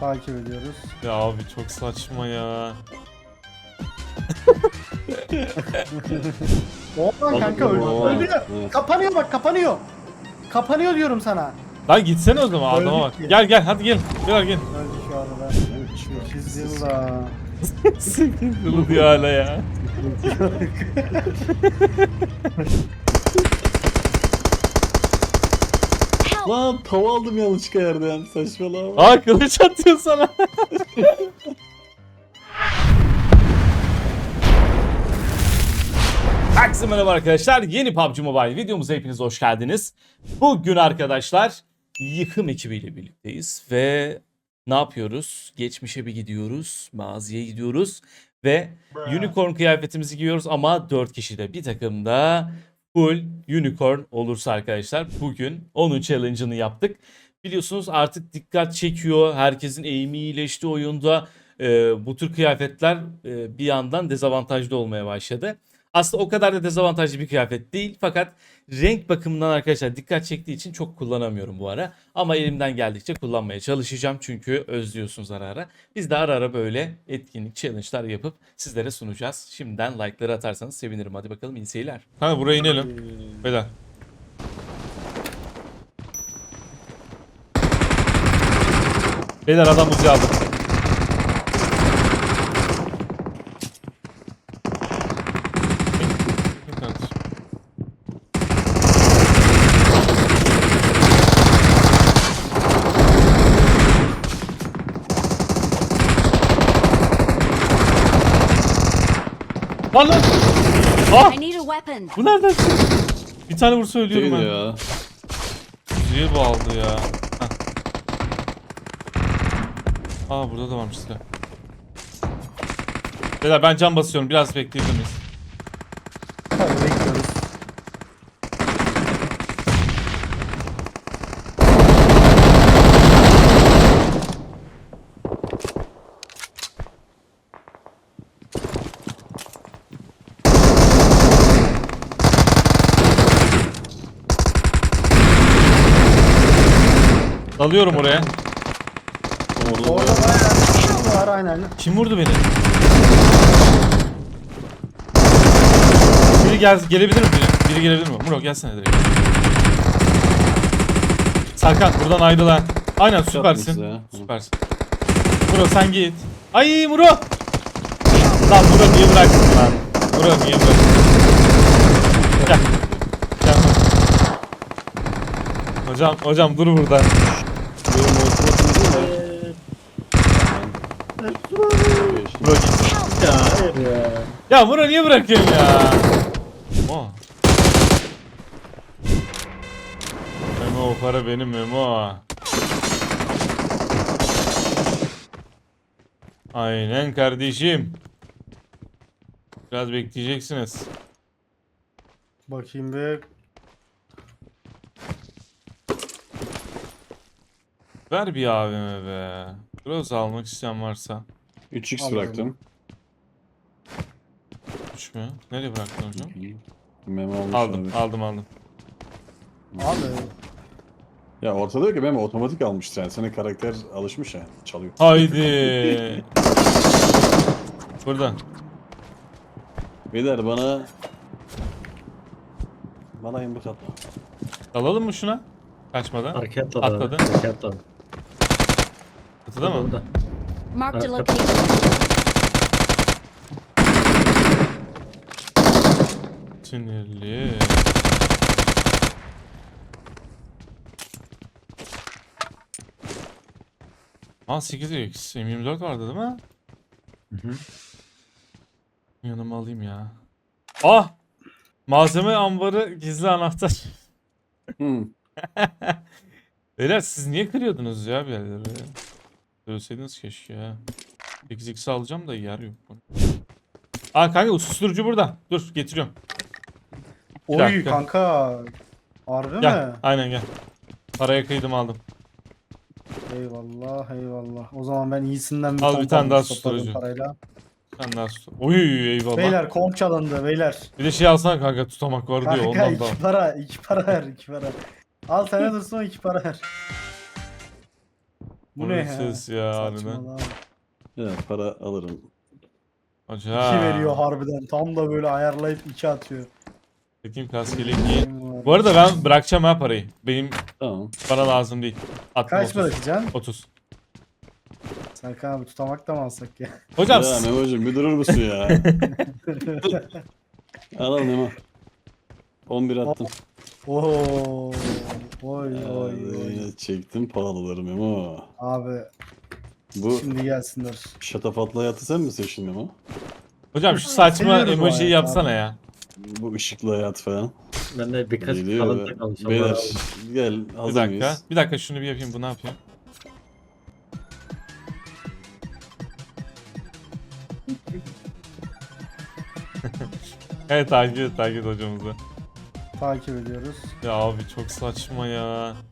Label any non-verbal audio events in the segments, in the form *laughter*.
Takip ediyoruz. Ya abi çok saçma ya. *laughs* Oğlan kanka öldü. Oo, Ölüyor. evet. Kapanıyor bak kapanıyor. Kapanıyor diyorum sana. Lan gitsene o zaman adama Öldük bak. ya. Gel gel hadi gel. Gel gel. Öldü şu arada. 8 yılla. Sıkıntılı diyor hala ya. *laughs* Help! Lan tava aldım yanlışlıkla yerden. Saçmalama. Aa kılıç atıyor sana. Herkese merhaba arkadaşlar. Yeni PUBG Mobile videomuza hepiniz hoş geldiniz. Bugün arkadaşlar yıkım ekibiyle birlikteyiz ve ne yapıyoruz? Geçmişe bir gidiyoruz, maziye gidiyoruz ve unicorn kıyafetimizi giyiyoruz ama 4 kişide bir takımda full unicorn olursa arkadaşlar bugün onun challenge'ını yaptık. Biliyorsunuz artık dikkat çekiyor. Herkesin eğimi iyileşti oyunda. Ee, bu tür kıyafetler e, bir yandan dezavantajlı olmaya başladı. Aslında o kadar da dezavantajlı bir kıyafet değil. Fakat renk bakımından arkadaşlar dikkat çektiği için çok kullanamıyorum bu ara. Ama elimden geldikçe kullanmaya çalışacağım. Çünkü özlüyorsunuz ara ara. Biz de ara ara böyle etkinlik, challenge'lar yapıp sizlere sunacağız. Şimdiden like'ları atarsanız sevinirim. Hadi bakalım iyi seyirler. Hadi buraya inelim. Beyler. Beyler adam uzi aldı. Lan lan! Ah! I need a weapon. Bu nereden çıktı? Bir tane vursa ölüyorum Değil ben. ya. Müziğe bağladı ya. Heh. Aa burada da varmış silah. Beyler ben cam basıyorum. Biraz bekleyebilir Dalıyorum oraya. Orada bayağı- bir var aynen. Kim vurdu beni? Biri gel gelebilir mi biri? Biri gelebilir mi? Muro gelsene direkt. Serkan buradan ayrıl ha. Aynen süpersin. Süpersin. Muro sen git. Ay Muro! Lan Muro niye bıraktın lan? Muro niye bıraktın? Gel. Gel. Hocam, hocam dur burada. Benim otomatik değil de. Git. Ya hayır ya. Ya Muro niye bırakıyorsun ya? Memo. Memo o para benim Memo. Aynen kardeşim. Biraz bekleyeceksiniz. Bakayım bir. Ver bir abime be. Biraz almak isteyen varsa. 3x Aldım. bıraktım. Üç mü? Nereye bıraktın hocam? Memo olmuş Aldım, olabilir. aldım, aldım. Abi. Ya ortada yok ki Memo otomatik almıştır yani. Senin karakter alışmış ya. Çalıyor. Haydi. *laughs* Burada. Beyler bana... Bana yumruk atma. Alalım mı şuna? Kaçmadan. Arkaya atladı. Atladı. Arkaya atladı. Çatıda mı? Burada. Marked a location. Sinirli. Aa 8x. M24 vardı değil mi? Hı hı. Yanıma alayım ya. Ah! Malzeme ambarı gizli anahtar. Hmm. *laughs* Beyler siz niye kırıyordunuz ya bir yerleri? Söyleseydiniz keşke ya. 8x alacağım da yer yok. Aa kanka susturucu burada. Dur getiriyorum. Oy dakika. kanka. Harbi Gel. mi? Aynen gel. Paraya kıydım aldım. Eyvallah eyvallah. O zaman ben iyisinden bir Al bir komp tane daha topladım susturucu. Parayla. Sen daha sustur. Oy eyvallah. Beyler komp çalındı beyler. Bir de şey alsana kanka tutamak var diyor Kanka ondan iki da. al. para iki para ver iki para. Al sana dursun iki para ver. Bu ne ya? ses ya harbiden. Saçmalama. Ya para alırım. Hoca. İki veriyor harbiden. Tam da böyle ayarlayıp iki atıyor. Bakayım kaskeli giy. Bu arada ben bırakacağım ha parayı. Benim Tamam. bana lazım değil. Attım Kaç 30. bırakacaksın? 30. Serkan abi tutamak da mı alsak ya? Hocam Ya Memo'cum bir durur musun ya? *laughs* al al Memo. 11 attım. Oo. Oy oy oy. Ay, Çektim pahalıları Memo. Abi Bu şimdi gelsinler. şatafatlı hayatı sen misin şimdi Memo? hocam şu saçma Seviyoruz o emojiyi hayatı yapsana abi. ya. Bu ışıklı hayat falan. Ben de birkaç Geliyor. kalıntı kalmış. Beyler Beyler. gel Bir hazır dakika. mıyız? Bir dakika şunu bir yapayım. Bu ne yapıyor? *laughs* evet takip et takip et hocamızı. Takip ediyoruz. Ya abi çok saçma ya. *laughs*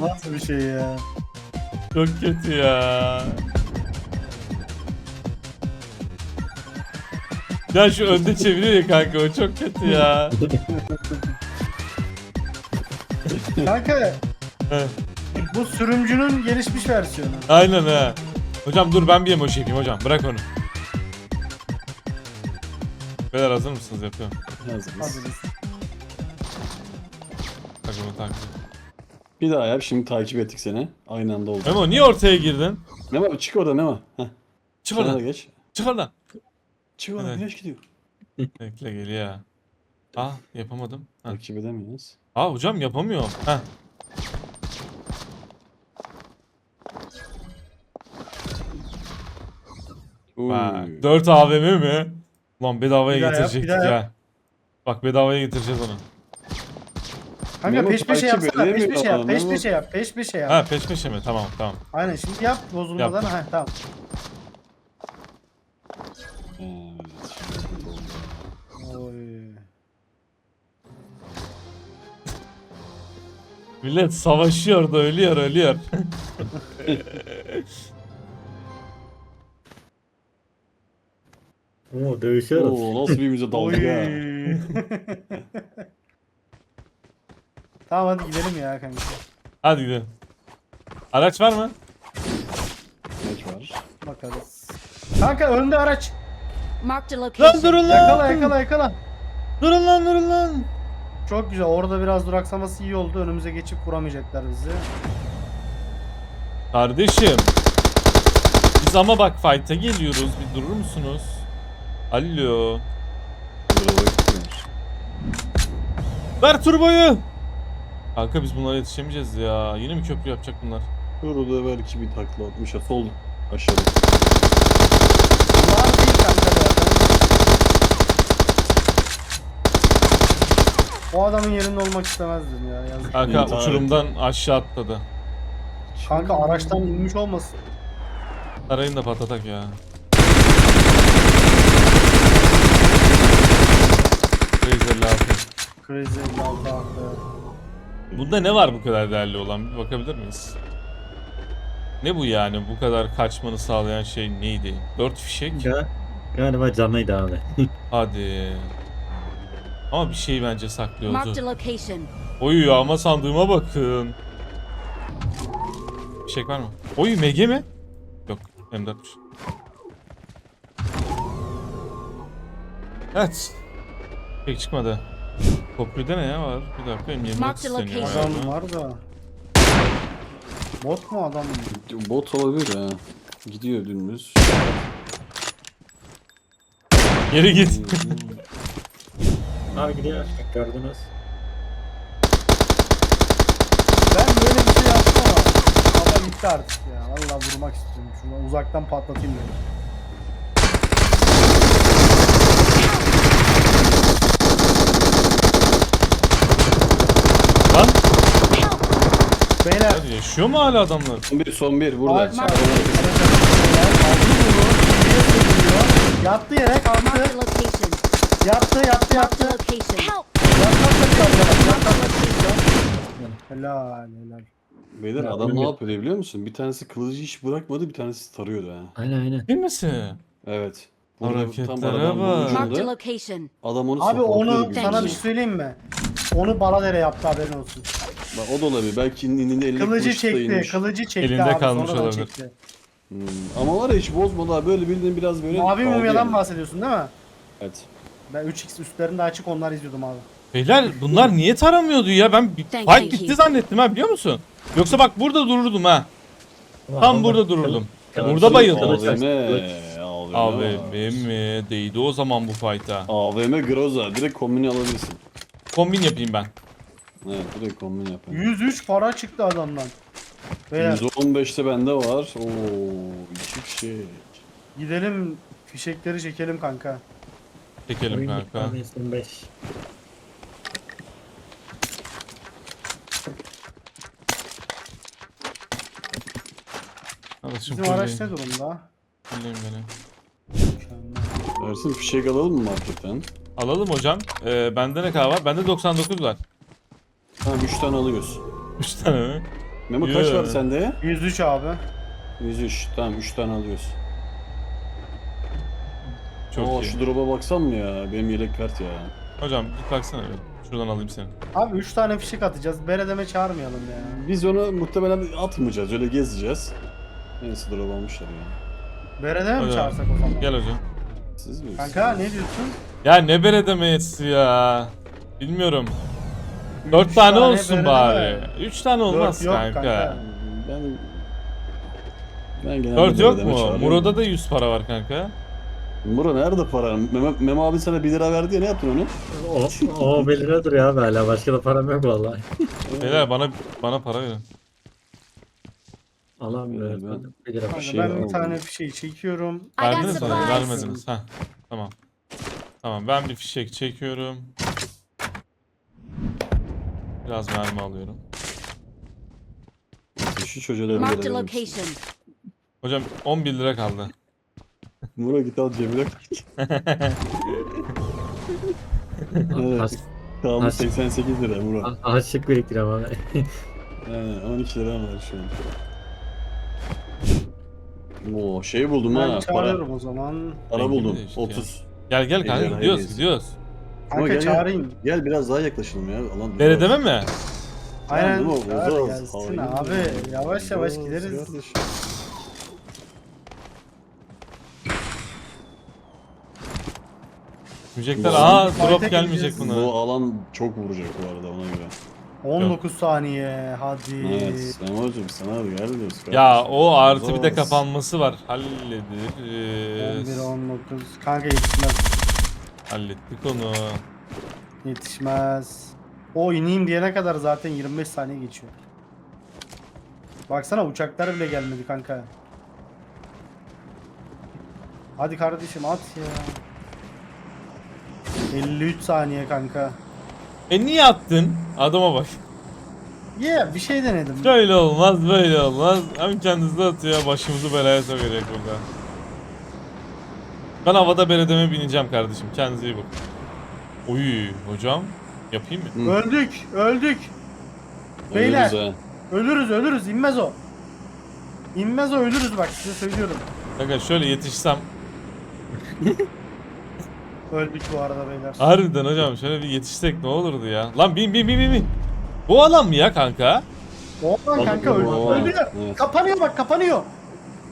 Nasıl bir şey ya? Çok kötü ya. Ya şu önde çeviriyor ya kanka o çok kötü ya. Kanka Heh, bu sürümcünün gelişmiş versiyonu. Aynen ha. Hocam dur ben bir emoji yapayım hocam bırak onu. Beyler hazır mısınız yapıyorum. Hazırız. Onu takip. Bir daha yap şimdi takip ettik seni. Aynı anda oldu. Memo niye ortaya girdin? Memo çık oradan Memo. Heh. Çık Sana da oradan. geç. Çık oradan. Çık oradan Evet. güneş gidiyor. Bekle geliyor ya. Ah yapamadım. Ha. Takip edemiyoruz. Aa hocam yapamıyorum. Ha. Bak, Uy. 4 AVM mi? Lan bedavaya Bir daha yap, getirecektik bir daha ya. yap. Bak bedavaya getireceğiz onu. Kanka Memo peş peşe takip yapsana. Peş peşe yap. Peş Memo- peşe yap. Peş peşe yap. Ha peş peşe mi? Tamam tamam. Aynen şimdi yap bozulmadan. Ha tamam. Oy. Millet savaşıyor da ölüyor ölüyor. *laughs* *laughs* Oo dövüşüyoruz. Oo nasıl birbirimize daldık ya. *laughs* tamam hadi gidelim ya kanka. Hadi gidelim. Araç var mı? Maç var. Bakarız. Kanka önde araç. Marked a Lan durun Yakala lan. yakala yakala. Durun lan durun lan. Çok güzel. Orada biraz duraksaması iyi oldu. Önümüze geçip vuramayacaklar bizi. Kardeşim. Biz ama bak fight'a geliyoruz. Bir durur musunuz? Alo. Bravo. Ver turboyu. Kanka biz bunlara yetişemeyeceğiz ya. Yine mi köprü yapacak bunlar? Burada belki bir takla atmış. Sol aşağıda. Bunlar değil kanka zaten. O adamın yerinde olmak istemezdim ya. Yazık. Kanka İntihar uçurumdan aşağı atladı. Kanka araçtan inmiş olmasın. Arayın da patatak ya. Razer lazım. Crazy 56 artı. Bunda ne var bu kadar değerli olan? Bir bakabilir miyiz? Ne bu yani? Bu kadar kaçmanı sağlayan şey neydi? 4 fişek. Ga- Galiba canlıydı abi. *laughs* Hadi. Ama bir şey bence saklıyordu. Oy ama sandığıma bakın. Fişek var mı? Oy MG mi? Yok M4'müş. Evet. Pek çıkmadı. Köprüde ne ya var? Bir dakika M24 Mark the isteniyor. location. Adam galiba. var da. Bot mu adam mı? Bot olabilir ha. Gidiyor dümdüz. Geri git. *laughs* Abi gidiyor. Gördünüz. Ben böyle bir şey yaptım ama. Ama gitti artık ya. Vallahi vurmak istiyorum. Şunu uzaktan patlatayım dedim. Beyler. hadi yaşıyor mu hala adamlar? Son bir son bir burada. Ağaç. Yattı yere Marked a kalktı. location. Marked a yattı. location. Help! Helal helal. Beyler Ya, adam ne yapıyor biliyor musun? Bir tanesi kılıcı hiç bırakmadı bir tanesi tarıyordu ha. Aynen aynen. Değil misin? Evet. Burada tam Hareketlere arabanın bak. ucunda. Marked a location. Adam onu Abi onu sana bir şey söyleyeyim mi? Onu Baladere yaptı haberin olsun. Bak o da olabilir. Belki indinde elinde Kılıcı kılıç çekti, inmiş. kılıcı çekti Elinde abi kalmış sonradan olabilir. çekti. Hmm. Ama var ya hiç bozmadı abi. Böyle bildiğin biraz böyle... Mavi kaldı mumyadan yani. bahsediyorsun değil mi? Evet. Ben 3x üstlerinde açık onlar izliyordum abi. Beyler bunlar niye taramıyordu ya? Ben bir Thank fight you. bitti zannettim ha biliyor musun? Yoksa bak burada dururdum ha. Tam burada dururdum. Burada bayıldım. AVM. AVM. AVM mi? Değdi o zaman bu fight'a. AVM Groza. Direkt kombini alabilirsin. Kombin yapayım ben. Evet direkt kombin yap. 103 para çıktı adamdan. Beyler 115'te bende var. Oo, iki fişek. gidelim fişekleri çekelim kanka. Çekelim kanka. 25. Arkadaşım Bizim araç ne durumda? Fulleyin beni. Ersin fişek alalım mı marketten? Alalım hocam. Ee, bende ne kadar var? Bende 99 var. Tamam 3 tane alıyoruz. 3 tane mi? Memo kaç var sende? 103 abi. 103. Tamam 3 tane alıyoruz. Çok Aa, iyi. şu drop'a baksam mı ya? Benim yelek kart ya. Hocam bir baksana bir. Şuradan alayım seni. Abi 3 tane fişek atacağız. Beredeme çağırmayalım ya. Biz onu muhtemelen atmayacağız. Öyle gezeceğiz. Neyse drop almışlar ya. Beredeme mi Hocam, çağırsak o zaman? Gel hocam. Siz mi? Kanka ne diyorsun? Ya ne beredemeyesi ya. Bilmiyorum. Üç 4 tane olsun bari. 3 tane olmaz Dört yok kanka. kanka. Ben... Ben genelde 4 yok mu? çağırıyorum. Muro'da da 100 para var kanka. Muro nerede para? Memo, Memo abi sana 1 lira verdi ya ne yaptın onu? O, o belirle duruyor abi hala. Başka da param yok vallahi. Beyler bana bana para verin. Alamıyorum. Ben- Ben bir lira. Kanka şey ben bir tane fişeği çekiyorum. I got Verdiniz mi? supplies. Vermediniz. Heh. Tamam. Tamam ben bir fişek çekiyorum. Biraz mermi alıyorum. Şu çocuğa da 1 Marked a lira vermişsin. location. Hocam 11 lira kaldı. Muro git al cebine koy. Evet. Az, Kaldı Az- 88 lira Muro. az, azıcık biriktiriyorum abi. *laughs* Aynen 12 lira var şu an. Oo şey buldum Ben ha. Para, çağırıyorum o zaman. para buldum. değişik ya. 30. Gel gel kanka Beyler, gidiyoruz gidiyoruz. Ama Kanka gel, gel. çağırayım. Gel biraz daha yaklaşalım ya. Alan Beredeme mi? Aynen. Tamam, Çağır uzağız. gelsin Hayır, abi. Yavaş yavaş uzağız gideriz. kardeşim. Bu- Fight'a drop gelmeyecek gideceğiz. buna. Bu alan çok vuracak bu arada ona göre. 19 saniye. Hadi. Evet. Memo'cum sana gel diyoruz Ya o artı bir de Uzağız. kapanması var. 11 Hallederiz. 19. Kanka yetişmez. Hallettik onu. Yetişmez. O ineyim diyene kadar zaten 25 saniye geçiyor. Baksana uçaklar bile gelmedi kanka. Hadi kardeşim at ya. 53 saniye kanka. E niye attın? Adama bak. Yeah bir şey denedim. Şöyle olmaz böyle olmaz. Hem kendisi atıyor başımızı belaya sokacak burada. Ben havada beledeme bineceğim kardeşim. Kendinize iyi bakın. Oy hocam. Yapayım mı? Öldük, öldük. Beyler. Ölürüz ha. Ölürüz, ölürüz. İnmez o. İnmez o, ölürüz bak size söylüyorum. Kanka şöyle yetişsem. *laughs* Öldük bu arada beyler. Harbiden hocam şöyle bir yetişsek ne olurdu ya. Lan bin bin bin bin bin. Bu alan mı ya kanka? Oğlan kanka öldü. Öldürüyor. evet. Kapanıyor bak, kapanıyor.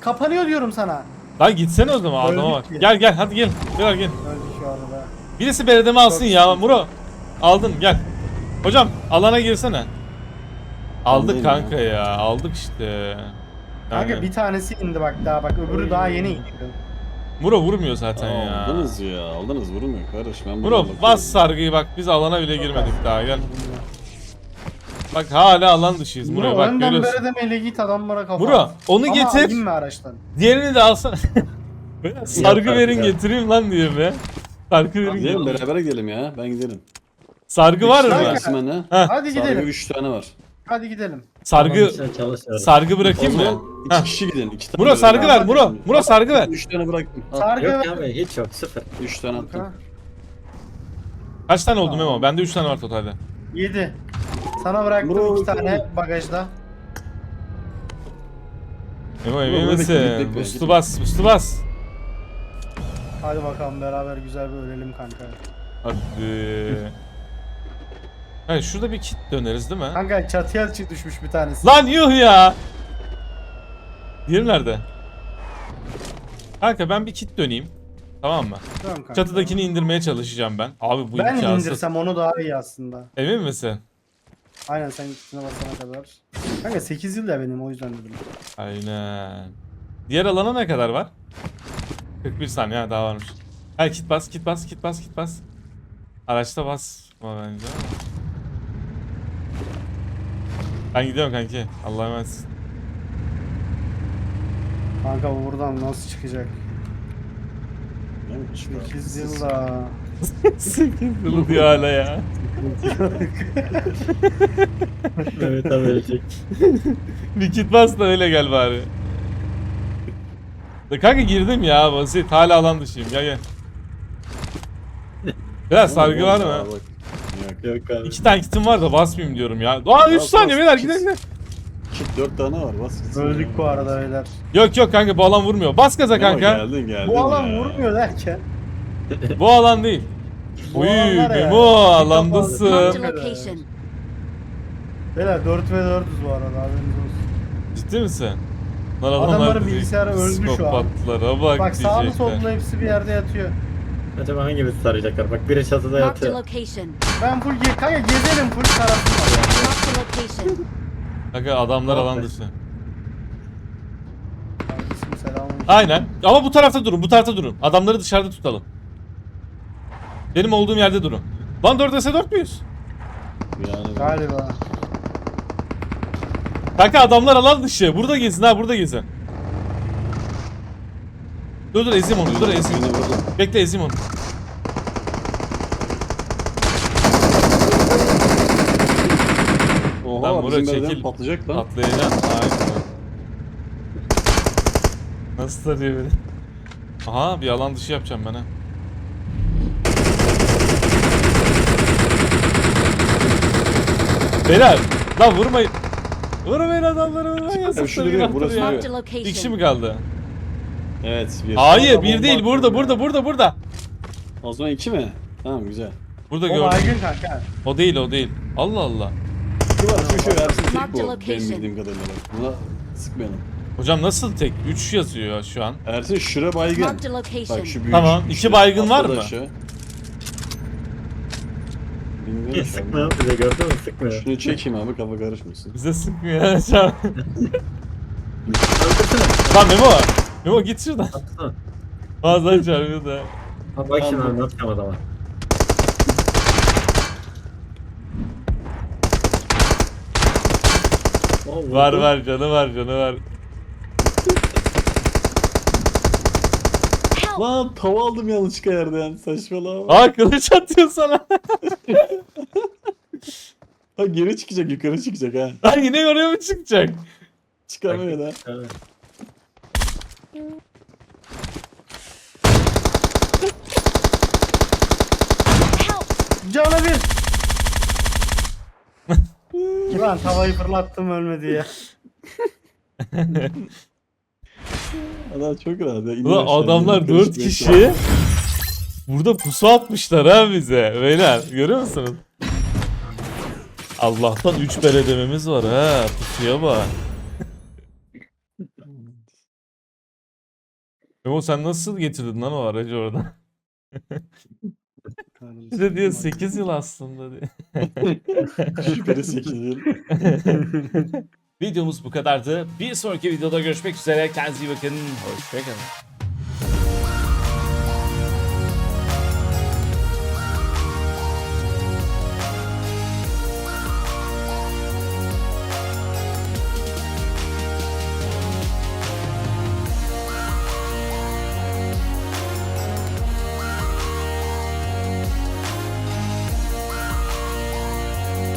Kapanıyor diyorum sana. Lan gitsene o zaman adama bak. Ya. Gel gel hadi gel. Gel gel. Şu. Birisi beledeme alsın ya Muro. Aldın gel. Hocam alana girsene. Aldık kanka ya. Aldık işte. Kanka Yani. bir tanesi indi bak daha bak öbürü daha yeni indi. Muro vurmuyor zaten ya. Aldınız ya. Aldınız vurmuyor kardeş. Ben Muro bas sargıyı bak biz alana bile girmedik daha gel. Bak hala alan dışıyız Muro Muro bak önden görüyorsun. beredemeyle git adamlara kafa. Muro at. onu Ama getir. inme araçtan. Diğerini de alsana. *laughs* Böyle Sargı Yok, verin yok. getireyim lan diye be. Sargı verin Gidelim beraber gidelim ya. Ben gidelim. Sargı var mı? Ben ha. Hadi Sargı gidelim. 3 tane var. Hadi gidelim. Sargı Tamam, sargı bırakayım mı? iki kişi gidin. İki tane Muro böyle sargı ver Muro. Muro sargı ver. 3 tane bıraktım. Sargı Yok ver. abi hiç yok sıfır. 3 tane attım. Kaç tane oldu Memo? Bende 3 tane var totalde. 7. Sana bıraktım Bro, 2 tane bagajda. Memo, emin bekle, misin? bekle, bekle. Boost'u bas, boost'u bas. Hadi bakalım beraber güzel bir ölelim kanka. Hadi. Hayır şurada bir kit döneriz değil mi? Kanka çatıya çık düşmüş bir tanesi. Lan yuh ya. Diğeri nerede? Kanka ben bir kit döneyim. Tamam mı? Tamam kanka. Çatıdakini indirmeye çalışacağım ben. Abi bu Ben imkansız. indirsem onu daha iyi aslında. Emin misin? Aynen sen gittiğine basana kadar. Kanka 8 yıl ya benim o yüzden dedim. Aynen. Diğer alana ne kadar var? 41 saniye ha, daha varmış. Ha kit bas, kit bas, kit bas, kit bas. Araçta bas. Bence. Ben gidiyorum kanki. Allah'a emanet. Kanka bu buradan nasıl çıkacak? Değil mi? Çıkar. 8 yılda. 8 yılı diyor hala ya. Evet abi ölecek. Bir kit bas da öyle gel bari. Da kanka girdim ya basit. Hala alan dışıyım. Gel gel. Biraz sargı var mı? Yok. Yok abi. İki tane kitim var da basmayayım diyorum ya. Aa 3 Bas, saniye bas, beyler gidelim gidelim. Kit 4 tane var bas gitsin. Öldük bu arada beyler. Yok yok kanka bu alan vurmuyor. Bas gaza kanka. Geldin geldin Bu alan ya. vurmuyor derken. *laughs* Bu alan değil. Bu Uy alan var ya, Memo bir alandasın. Marked a Evet. location. Beyler 4 ve 4'üz bu arada haberiniz olsun. Ciddi misin? Lan Adamların bilgisayarı öldü şu an. Psikopatlara bak, Bak sağlı diyecekler. sollu hepsi bir yerde yatıyor. Acaba hangimizi saracaklar? Bak biri çatıda Marked a yatıyor. location. Ben full ge kanka gezelim full tarafım var. Marked a location. Kanka adamlar alan dışı. Kardeşim selamünaleyküm. Aynen. Ama bu tarafta durun, bu tarafta durun. Adamları dışarıda tutalım. Benim olduğum yerde durun. Lan 4 vs 4 müyüz? Yani Galiba. Kanka adamlar alan dışı. Burada gezin ha, burada gezin. Dur dur ezeyim onu, dur ezeyim. Yine vurdum. Bekle ezeyim onu. Oha Lan buraya bizim çekil. patlayacak lan. Atlayacaksın. Aynen. Nasıl tarıyor beni? Aha bir alan dışı yapacağım ben ha. Beyler lan vurmayın. Vurmayın adamları vurmayın. Abi şu duruyor, burası ya. Marked a Bir kişi location. mi kaldı? Evet bir. Hayır bir değil burada burada burada burada. O zaman 2 mi? Tamam güzel. Burada O gördüm. baygın kanka. O değil o değil. Allah Allah. Şu var şu şu hepsi tek bu. Benim bildiğim kadarıyla. Buna sıkmayalım. Hocam nasıl tek? 3 yazıyor şu an. Ersin şura baygın. Marked a location. Bak şu büyük. Tamam, iki baygın var mı? aşağı. Bilmiyorum an. bize gördün mü? Sıkmıyor. Şunu çekeyim abi kafa karışmasın. Bize sıkmıyor ya şu an. Lan Memo. Memo git şuradan. Atsana. Bazen çarpıyor da. Ha, bak şimdi abi nasıl. Oh, vurdu. Var var canı var canı var. Lan tava aldım yanlışlıkla yerden. Saçmalama. Aa kılıç atıyor sana. Ha geri çıkacak yukarı çıkacak ha. Lan yine oraya mı çıkacak? Çıkamıyor da. Evet. Canı bir. *laughs* Ulan tavayı fırlattım ölmedi ya. *laughs* Adam çok rahat ya. Ulan adamlar yukarı 4 çıkmaya kişi. Burada pusu atmışlar ha bize. Beyler görüyor musunuz? Allah'tan 3 beledememiz var ha. Pusuya bak. Memo sen nasıl getirdin lan o aracı oradan? Bir de diyor 8 yıl aslında diye. Şüpheli 8 yıl. *laughs* Videomuz bu kadardı. Bir sonraki videoda görüşmek üzere. Kendinize iyi bakın. Hoşçakalın.